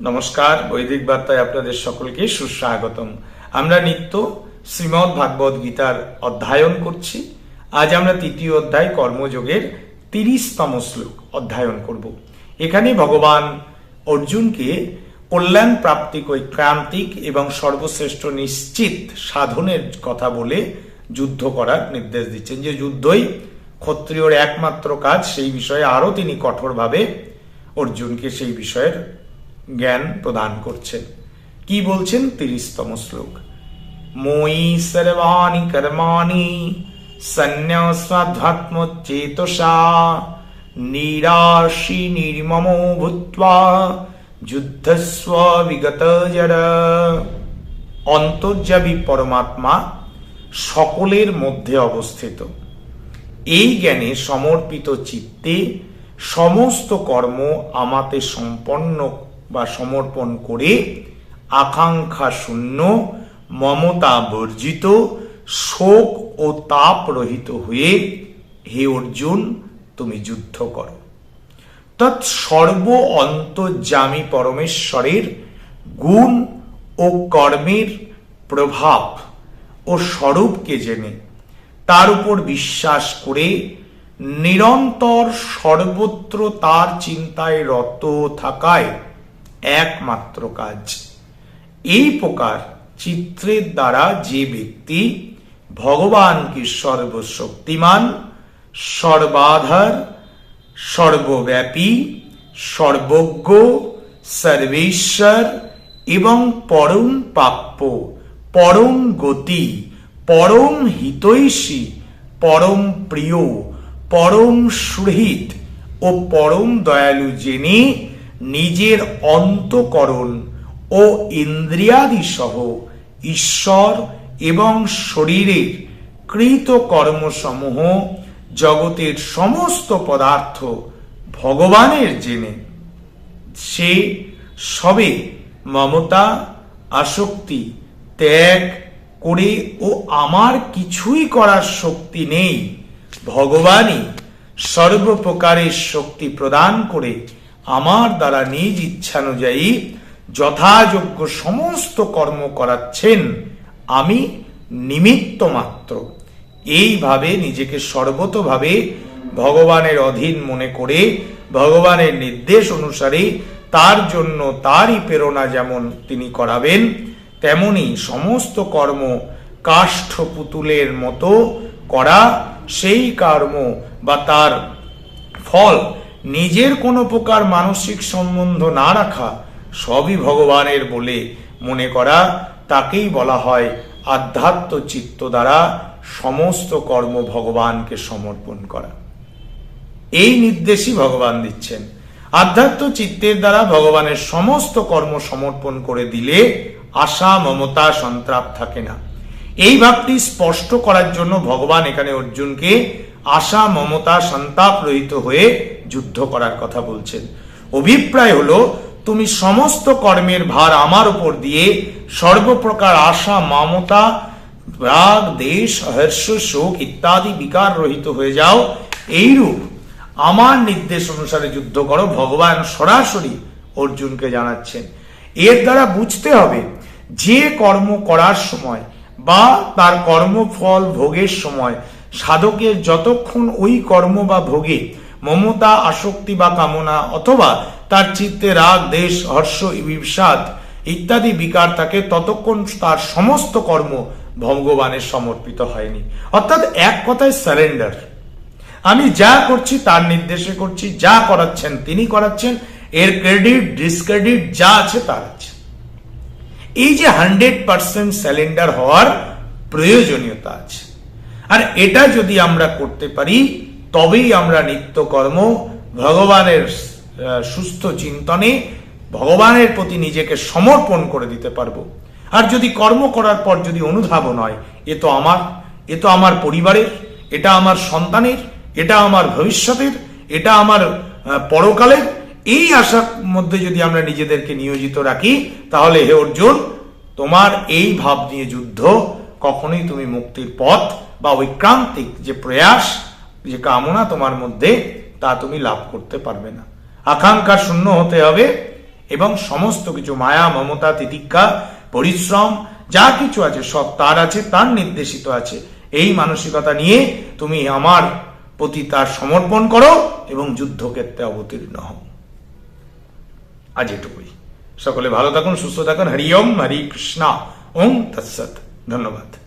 নমস্কার, বৈদিক বার্তায় আপনাদের সকলকে সুস্বাগতম। আমরা নিত্য শ্রীমৎ ভাগবত গীতার অধ্যয়ন করছি। আজ আমরা তৃতীয় অধ্যায় কর্মযোগের তিরিশতম শ্লোক অধ্যয়ন করব। এখানে ভগবান অর্জুনকে কল্যাণ প্রাপ্তিক ঐক্রান্তিক এবং সর্বশ্রেষ্ঠ নিশ্চিত সাধনের কথা বলে যুদ্ধ করার নির্দেশ দিচ্ছেন। যে যুদ্ধই ক্ষত্রিয়র একমাত্র কাজ, সেই বিষয়ে আরও তিনি কঠোরভাবে অর্জুনকে সেই বিষয়ের জ্ঞান প্রদান করছেন। কি বলছেন? তিরিশতম শ্লোক। মই সর্বাণি কর্মাণি সন্ন্যাসাধ্যাত্মচেতসা নিরাশি নির্মম ভূত্বা যুদ্ধস্ব বিগত জর অন্তর্যাবী পরমাত্মা সকলের মধ্যে অবস্থিত। এই জ্ঞানে সমর্পিত চিত্তে সমস্ত কর্ম আমাতে সম্পন্ন বা সমর্পণ করে আকাঙ্ক্ষা শূন্য, মমতা বর্জিত, শোক ও তাপ রহিত হয়ে, হে অর্জুন, তুমি যুদ্ধ করো। তৎ সর্ব অন্তর্যামী পরমেশ্বরের গুণ ও কর্মের প্রভাব ও স্বরূপকে জেনে, তার উপর বিশ্বাস করে নিরন্তর সর্বত্র তার চিন্তায় রত থাকায় একমাত্র কাজ। এই প্রকার চিত্রের দ্বারা যে ব্যক্তি ভগবানকে সর্বশক্তিমান, সর্বাধার, সর্বব্যাপী, সর্বজ্ঞ, সর্বেশ্বর এবং পরম প্রাপ্য, পরম গতি, পরম হিতৈষী, পরম প্রিয়, পরম সুহৃদ ও পরম দয়ালু জেনে নিজের অন্তকরণ ও ইন্দ্রিয়াদি সহ ঈশ্বর এবং শরীরের কৃত কর্মসমূহ জগতের সমস্ত পদার্থ ভগবানের জেনে। সে সবে মমতা, আসক্তি, ত্যাগ করে ও আমার কিছুই করার শক্তি নেই, ভগবানই সর্বপ্রকারের শক্তি প্রদান করে আমার দ্বারা নিজ ইচ্ছানুযায়ী যথাযোগ্য সমস্ত কর্ম করাচ্ছেন, আমি নিমিত্ত মাত্র এইভাবে নিজেকে সর্বতভাবে ভগবানের অধীন মনে করে, ভগবানের নির্দেশ অনুসারে তার জন্য তারই প্রেরণা যেমন তিনি করাবেন, তেমনি সমস্ত কর্ম কাষ্ঠ পুতুলের মতো করা, সেই কর্ম বা তার ফল নিজের কোনো প্রকার মানসিক সম্বন্ধ না রাখা সবই ভগবানের বলে মনে করা, তাকেই বলা হয় আধ্যাত্ম চিত্ত দ্বারা সমস্ত কর্ম ভগবানকে সমর্পণ করা। এই নির্দেশই ভগবান দিচ্ছেন। আধ্যাত্ম চিত্তের দ্বারা ভগবানের সমস্ত কর্ম সমর্পণ করে দিলে আশা, মমতা, সন্ত্রাপ থাকে না। এই ভাবটি স্পষ্ট করার জন্য ভগবান এখানে অর্জুনকে আশা, মমতা, সন্তাপ রহিত হয়ে যুদ্ধ করার কথা বলছেন। অভিপ্রায় হলো, তুমি সমস্ত কর্মের ভার আমার উপর দিয়ে সর্বপ্রকার আশা, মমতা, রাগ, দেশ হর্ষ শোক ইত্যাদি বিকার রহিত হয়ে যাও। এইরূপ আমার নির্দেশ অনুসারে যুদ্ধ করো। ভগবান সরাসরি অর্জুনকে জানাচ্ছেন। এর দ্বারা বুঝতে হবে, যে কর্ম করার সময় বা তার কর্মফল ভোগের সময় সাধকের যতক্ষণ ওই কর্ম বা ভোগে মমতা, আসক্তি বা কামনা অথবা তার চিত্তে রাগ, দেশ, হর্ষ বিষাদ ইত্যাদি বিকার থাকে, ততক্ষণ তার সমস্ত কর্ম ভগবানের সমর্পিত হয়নি। অর্থাৎ এক কথায় সারেন্ডার আমি যা করছি তার নির্দেশে করছি, যা করাচ্ছেন তিনি করাচ্ছেন, এর ক্রেডিট ডিসক্রেডিট যা আছে তার আছে। এই যে হান্ড্রেড পার্সেন্ট স্যালেন্ডার হওয়ার প্রয়োজনীয়তা আছে। আর এটা যদি আমরা করতে পারি, তবেই আমরা নিত্যকর্ম ভগবানের সুস্থ চিন্তনে ভগবানের প্রতি নিজেকে সমর্পণ করে দিতে পারব। আর যদি কর্ম করার পর যদি অনুধাবন হয়, এ তো আমার, এ তো আমার পরিবারের, এটা আমার সন্তানের, এটা আমার ভবিষ্যতের, এটা আমার পরকালের, এই আশার মধ্যে যদি আমরা নিজেদেরকে নিয়োজিত রাখি, তাহলে হে অর্জুন, তোমার এই ভাব নিয়ে যুদ্ধ কখনোই তুমি মুক্তির পথ বা ঐক্রান্তিক যে প্রয়াস, যে কামনা তোমার মধ্যে, তা তুমি লাভ করতে পারবে না। আকাঙ্ক্ষা শূন্য হতে হবে এবং সমস্ত কিছু মায়া, মমতা, তিতিক্ষা, পরিশ্রম, যা কিছু আছে, সব তার আছে, তার নির্দেশিত আছে। এই মানসিকতা নিয়ে তুমি আমার প্রতি তার সমর্পণ করো এবং যুদ্ধক্ষেত্রে অবতীর্ণ হও। আজ এটুকুই। সকলে ভালো থাকুন, সুস্থ থাকুন। হরি ওম, হরি কৃষ্ণা। ওম তৎসৎ। ধন্যবাদ।